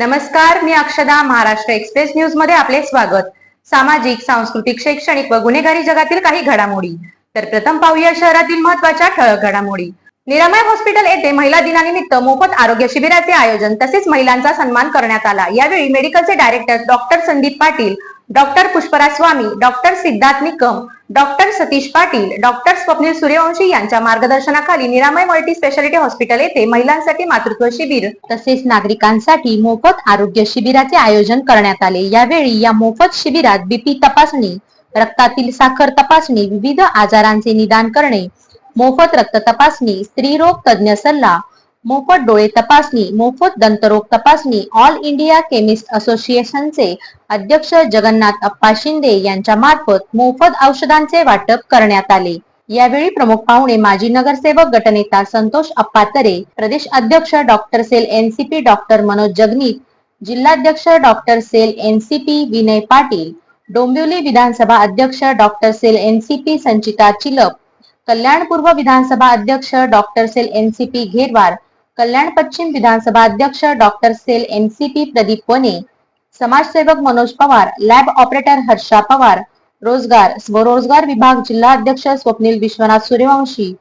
नमस्कार मी अक्षदा महाराष्ट्र एक्सप्रेस न्यूजमध्ये आपले स्वागत. सामाजिक सांस्कृतिक शैक्षणिक व गुन्हेगारी जगातील काही घडामोडी. तर प्रथम पाहूया शहरातील महत्त्वाच्या ठळक घडामोडी. निरामय हॉस्पिटल येथे महिला दिनानिमित्त मोफत आरोग्य शिबिराचे आयोजन तसेच महिलांचा सन्मान करण्यात आला. यावेळी मेडिकलचे director doctor Sandeep Patil doctor Pushparaj Swami doctor Siddharth Nikam doctor Satish Patil doctor Swapnil Suryavanshi यांच्या मार्गदर्शनाखाली निरामय मल्टी स्पेशालिटी हॉस्पिटल येथे महिलांसाठी मातृत्व शिबिर तसेच नागरिकांसाठी मोफत आरोग्य शिबिराचे आयोजन करण्यात आले. यावेळी या मोफत शिबिरात बीपी तपासणी रक्तातील साखर तपासणी विविध आजारांचे निदान करणे मोफत रक्त तपासणी स्त्रीरोग तज्ञ सल्ला मोफत डोळे तपासणी मोफत दंतरोग तपासणी ऑल इंडिया केमिस्ट असोसिएशनचे अध्यक्ष जगन्नाथ अप्पा शिंदे यांच्या मार्फत मोफत औषधांचे वाटप करण्यात आले. यावेळी प्रमुख पाहुणे माजी नगरसेवक गटनेता संतोष अप्पा तरे प्रदेश अध्यक्ष doctor cell NCP doctor Manoj Jagnit जिल्हाध्यक्ष doctor cell NCP Vinay Patil Dombivli विधानसभा अध्यक्ष doctor cell NCP Sanchita Chilap Kalyan पूर्व विधानसभा अध्यक्ष doctor cell NCP Gherwar Kalyan पश्चिम विधानसभा अध्यक्ष doctor cell NCP Pradeep Wane समाजसेवक मनोज पवार लॅब ऑपरेटर हर्षा पवार रोजगार स्वरोजगार विभाग जिल्हा अध्यक्ष स्वप्नील विश्वनाथ सूर्यवंशी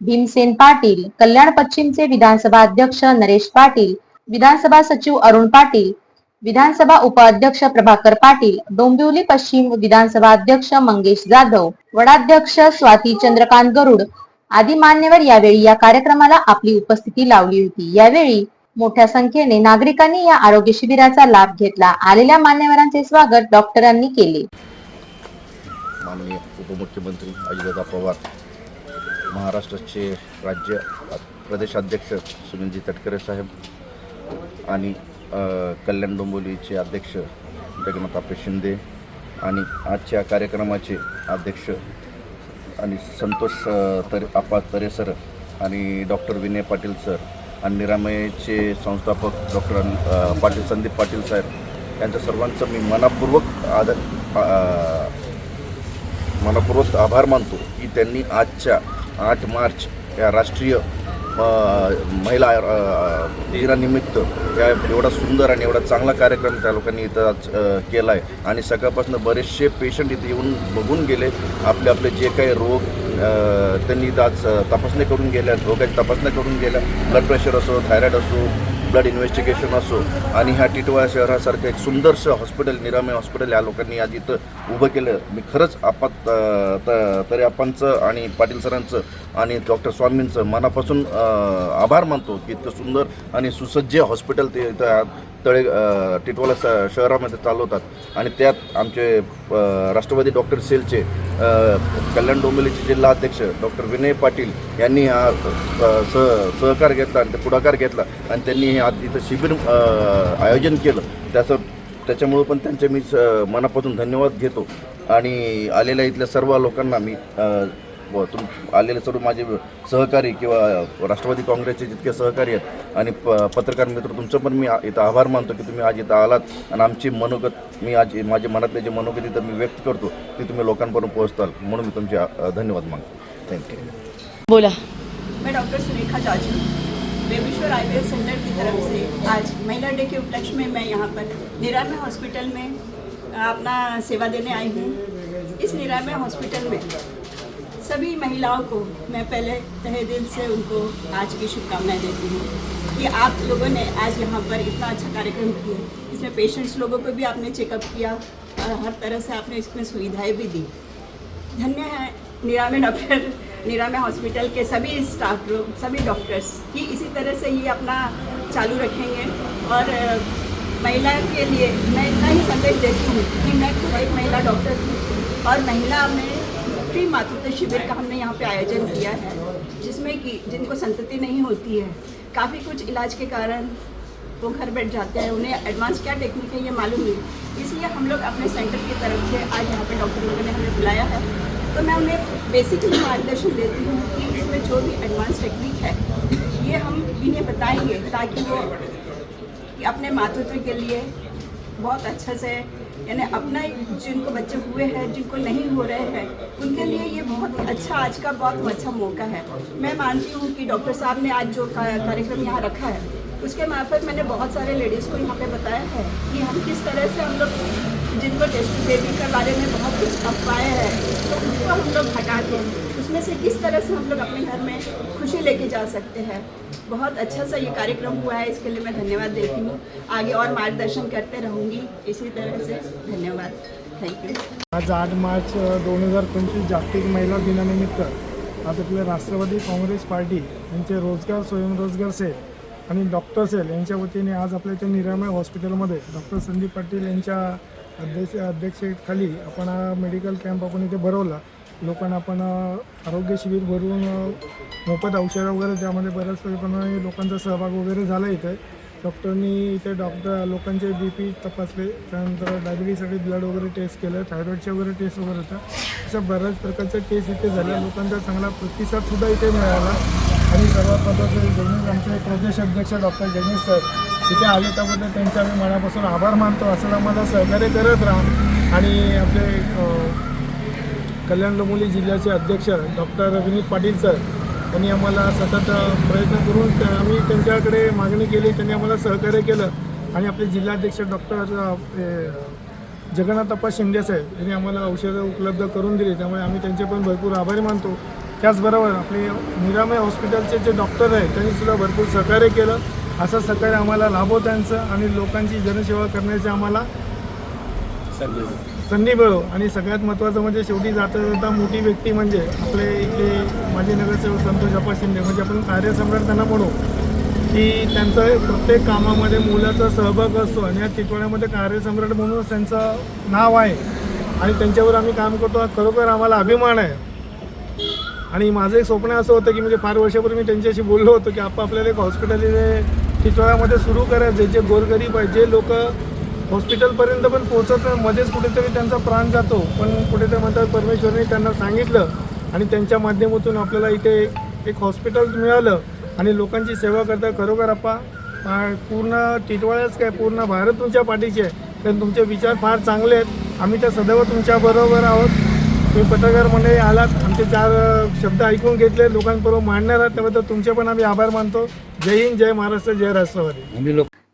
भीमसेन पाटील कल्याण पश्चिमचे विधानसभा अध्यक्ष नरेश पाटील विधानसभा सचिव अरुण पाटील विधानसभा उपाध्यक्ष प्रभाकर पाटील डोंबिवली पश्चिम विधानसभा अध्यक्ष मंगेश जाधव वडाध्यक्ष स्वाती चंद्रकांत गरुड आदी मान्यवर यावेळी या कार्यक्रमाला आपली उपस्थिती लावली होती. यावेळी मोठ्या संख्येने नागरिकांनी या आरोग्य शिबिराचा लाभ घेतला. आलेल्या मान्यवरांचे स्वागत डॉक्टरांनी केले. माननीय उपमुख्यमंत्री अजितदादा पवार महाराष्ट्राचे राज्य प्रदेशाध्यक्ष सुनीलजी तटकरे साहेब आणि कल्याण डोंबोलीचे अध्यक्ष जगन्नाथ आपे शिंदे आणि आजच्या कार्यक्रमाचे अध्यक्ष आणि संतोष तर तरे आपा तरे सर आणि डॉक्टर विनय पाटील सर आणि निरामयचे संस्थापक डॉक्टर पाटील संदीप पाटील साहेब यांच्या सर्वांचं मी मनापूर्वक आदर मनापूर्वक मनपूर्वक आभार मानतो की त्यांनी आजच्या आठ मार्च या राष्ट्रीय महिला दिनानिमित्त या एवढा सुंदर आणि एवढा चांगला कार्यक्रम त्या लोकांनी इथं आज केला आहे आणि सकाळपासून बरेचसे पेशंट इथे येऊन बघून गेले. आपले आपले जे काही रोग त्यांनी इथं आज तपासणी करून गेल्या रोगाची तपासणी करून गेल्या. ब्लड प्रेशर असो थायरॉईड असो ब्लड इन्व्हेस्टिगेशन असो आणि ह्या टिटवाळा शहरासारखं एक सुंदरसं हॉस्पिटल निरामय हॉस्पिटल या लोकांनी आज इथं उभं केलं. मी खरंच आपात तरी आपांचं आणि पाटील सरांचं आणि डॉक्टर स्वामींचं मनापासून आभार मानतो की इतकं सुंदर आणि सुसज्ज हॉस्पिटल ते इथं तळे टिटवाला स शहरामध्ये चालवतात. आणि त्यात आमचे राष्ट्रवादी डॉक्टर सेलचे कल्याण डोंबिवलीचे जिल्हाध्यक्ष डॉक्टर विनय पाटील यांनी हा स सहकार घेतला आणि ते पुढाकार घेतला. आणि त्यांनी हे आज इथं शिबिर आयोजन केलं. त्याचं त्याच्यामुळं पण त्यांचे मी स- मनापासून धन्यवाद घेतो. आणि आलेल्या इथल्या सर्व लोकांना मी तुम आलेले सर्व माझे सहकारी किंवा राष्ट्रवादी काँग्रेसचे जितके सहकारी आहेत आणि प पत्रकार मित्र तुमचं पण मी इथं आभार मानतो की तुम्ही आज इथं आलात आणि आमची मनोगत मी आज माझे मनातले जे मनोगत इथं मी व्यक्त करतो ते तुम्ही लोकांपर्यंत पोहोचताल. म्हणून मी तुमचे धन्यवाद मागतो थँक्यू बोला. मैं डॉक्टर सुरेखा जाजू बेबीश्वर आयुर्वेद सेंटर की तरफ से आज महिला डे के उपलक्ष्य में मैं यहाँ पर निरामय हॉस्पिटल में अपना सेवा देने आई हूँ। इस निरामय हॉस्पिटल में सभी महिलाओं को मैं पहले तहे दिल से उनको आज की शुभकामनाएँ देती हूँ कि आप लोगों ने आज यहाँ पर इतना अच्छा कार्यक्रम किया। इसमें पेशेंट्स लोगों को भी आपने चेकअप किया और हर तरह से आपने इसमें सुविधाएँ भी दी। धन्य है निरामय डॉक्टर निरामय हॉस्पिटल के सभी स्टाफ लोग सभी डॉक्टर्स कि इसी तरह से ये अपना चालू रखेंगे। और अ, महिला के लिए मैं इतना ही संदेश देती हूँ कि मैं खुद एक महिला डॉक्टर हूँ और महिला में फ्री मातृत्व शिविर का हमने यहाँ पे आयोजन किया है, जिसमें कि जिनको संतति नहीं होती है, काफ़ी कुछ इलाज के कारण वो घर बैठ जाते हैं, उन्हें एडवांस क्या टेक्निक है ये मालूम नहीं। इसलिए हम लोग अपने सेंटर की तरफ़ से आज यहाँ पे डॉक्टर लोगों ने हमें बुलाया है। तो मैं उन्हें बेसिकली मार्गदर्शन देती हूँ कि इसमें जो भी एडवांस टेक्निक है, ये हम इन्हें बताएँगे ताकि वो अपने मातृत्व के लिए बहुत अच्छे से यानी अपना जिनको बच्चे हुए हैं, जिनको नहीं हो रहे हैं, उनके लिए ये बहुत अच्छा आज का बहुत अच्छा मौका है। मैं मानती हूँ कि डॉक्टर साहब ने आज जो कार्यक्रम यहाँ रखा है, उसके मार्फत मैंने बहुत सारे लेडीज़ को यहाँ पे बताया है कि हम किस तरह से हम लोग जिनको टेस्ट बेबी के बारे में बहुत कुछ अफवाहें हैं तो उसको हम लोग हटा के उसमें से किस तरह से हम लोग अपने घर में खुशी लेके जा सकते हैं। बहुत अच्छा सा ये कार्यक्रम हुआ है इसके लिए मैं धन्यवाद देती हूँ। आगे और मार्गदर्शन करते रहूँगी इसी तरह से धन्यवाद। थैंक यू आज आठ मार्च दोन हजार पंचवीस जागतिक महिला दिनानिमित्त आज आपले राष्ट्रवादी काँग्रेस पार्टी यांचे रोजगार स्वयंरोजगार सेल आणि डॉक्टर सेल यांच्या वतीने आज आपल्या इथे निरामय हॉस्पिटलमध्ये डॉक्टर संदीप पाटील यांच्या अध्यक्ष अध्यक्षतेखाली आपण हा मेडिकल कॅम्प आपण इथे भरवला. लोकांना आपण आरोग्य शिबिर भरून मोफत औषधं वगैरे त्यामध्ये बऱ्याच प्रमाणे लोकांचा सहभाग वगैरे झाला इथे. डॉक्टरनी इथे डॉक्टर लोकांचे बी पी तपासले. त्यानंतर डायबिटीजसाठी ब्लड वगैरे टेस्ट केलं. थायरॉईडचे वगैरे टेस्ट वगैरे होतं. अशा बऱ्याच प्रकारच्या टेस्ट इथे झाल्या लोकांचा चांगला प्रतिसादसुद्धा इथे मिळाला. आणि सर्वात महत्त्वाचं जगनीश आमचे प्रदेश अध्यक्ष डॉक्टर जगनीश सर तिथे आले त्याबद्दल त्यांचे आम्ही मनापासून आभार मानतो. असं आम्हाला सहकार्य करत राहा. आणि आपले कल्याण लोमोली जिल्ह्याचे अध्यक्ष डॉक्टर विनीत पाटील सर त्यांनी आम्हाला सतत प्रयत्न करून त्या- आम्ही त्यांच्याकडे मागणी केली त्यांनी आम्हाला सहकार्य केलं आणि आपले जिल्हाध्यक्ष डॉक्टर जगन्नाथप्पा शिंदे साहेब यांनी आम्हाला औषधं उपलब्ध करून दिली त्यामुळे आम्ही त्यांचे पण भरपूर आभारी मानतो. त्याचबरोबर आपले निरामय हॉस्पिटलचे जे डॉक्टर आहेत त्यांनी सुद्धा भरपूर सहकार्य केलं. असं सहकार्य आम्हाला लाभो त्यांचं आणि लोकांची जनसेवा करण्याचे आम्हाला संधी मिळो. आणि सगळ्यात महत्त्वाचं म्हणजे शेवटी जाता जाता मोठी व्यक्ती म्हणजे आपले इथे माजी नगरसेवक संतोष अप्पा शिंदे. म्हणजे आपण कार्यसम्राट त्यांना म्हणू की त्यांचं प्रत्येक कामामध्ये मुलाचा सहभाग असतो आणि या टिटवाड्यामध्ये कार्यसम्राट म्हणूनच त्यांचं नाव आहे. आणि त्यांच्यावर आम्ही काम करतो. खरोखर आम्हाला अभिमान आहे. आणि माझं एक स्वप्न असं होतं की म्हणजे फार वर्षापूर्वी मी त्यांच्याशी बोललो होतो की आपण आपल्याला एक हॉस्पिटल इथे टिटवाळ्यामध्ये सुरू करायचं जे गोरगरीब आहे जे लोक हॉस्पिटलपर्यंत पण पोहोचत नाही. मध्येच कुठेतरी त्यांचा प्राण जातो. पण कुठेतरी म्हणतात परमेश्वरने त्यांना सांगितलं आणि त्यांच्या माध्यमातून आपल्याला इथे एक हॉस्पिटल मिळालं आणि लोकांची सेवा करता. खरोखर आप्पा पूर्ण टिटवाळ्याच काय? पूर्ण भारत तुमच्या पाठीचे आहे. कारण तुमचे विचार फार चांगले आहेत. आम्ही त्या सदैव तुमच्याबरोबर आहोत. तुम्ही पत्रकार मंडळी आलात. आमचे चार शब्द ऐकून घेतले. लोकांबरोबर मांडणार आहात. त्याबद्दल तुमचे पण आम्ही आभार मानतो. जय हिंद जय महाराष्ट्र जय राष्ट्रवादी. लोक